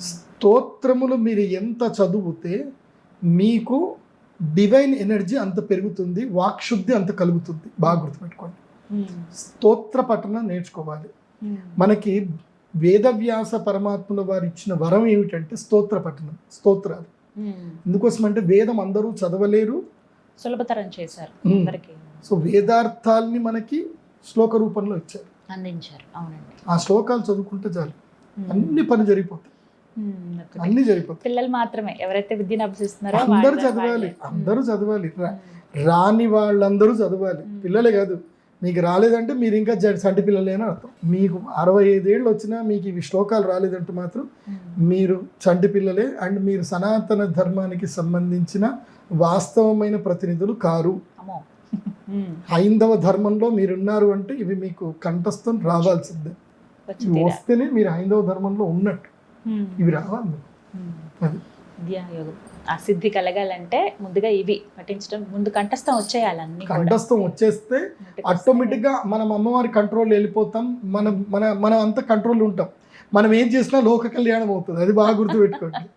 స్తోత్రములు మీరు ఎంత చదివితే మీకు డివైన్ ఎనర్జీ అంత పెరుగుతుంది వాక్శుద్ధి అంత కలుగుతుంది. బాగా గుర్తుపెట్టుకోండి. స్తోత్ర పఠనం నేర్చుకోవాలి. మనకి వేదవ్యాస పరమాత్ముల వారు ఇచ్చిన వరం ఏమిటంటే స్తోత్ర పఠనం స్తోత్రాలు. ఎందుకోసం అంటే వేదం అందరూ చదవలేరు. సులభతరం చేశారు సో వేదార్థాల్ని మనకి శ్లోక రూపంలో ఇచ్చారు. అందించారు. అవునండి. ఆ శ్లోకాలు చదువుకుంటే చాలు. అన్ని పని జరిగిపోతాయి. అన్ని జరిగిపోతాయి పిల్లలు మాత్రమే ఎవరైతే విద్యను అభ్యసిస్తున్నారో అందరూ చదవాలి. అందరూ చదవాలి. రాని వాళ్ళందరూ చదవాలి. పిల్లలే కాదు మీకు రాలేదంటే మీరు ఇంకా సంటి పిల్లలే అని అర్థం మీకు అరవై ఐదేళ్ళు వచ్చినా మీకు ఇవి శ్లోకాలు రాలేదంటే మాత్రం. మీరు చంటి పిల్లలే అండ్ మీరు సనాతన ధర్మానికి సంబంధించిన వాస్తవమైన ప్రతినిధులు కారు. హైందవ ధర్మంలో మీరున్నారు అంటే ఇవి మీకు కంఠస్థం రావాల్సిందే. వస్తేనే మీరు హైందవ ధర్మంలో ఉన్నట్టు. ఇవి రావాలి. అది. ఆ సిద్ధి కలగాలంటే ముందుగా ఇవి పఠించడం ముందు కంఠస్థం వచ్చేయాలి అన్ని కూడా. కంఠస్థం వచ్చేస్తే నోటికి ఆటోమేటిక్గా మనం అమ్మవారి కంట్రోల్ వెళ్ళిపోతాం. మనం మన మనం అంత కంట్రోల్ ఉంటాం. మనం ఏం చేసినా లోక కళ్యాణం అవుతుంది. అది బాగా గుర్తుపెట్టుకోండి.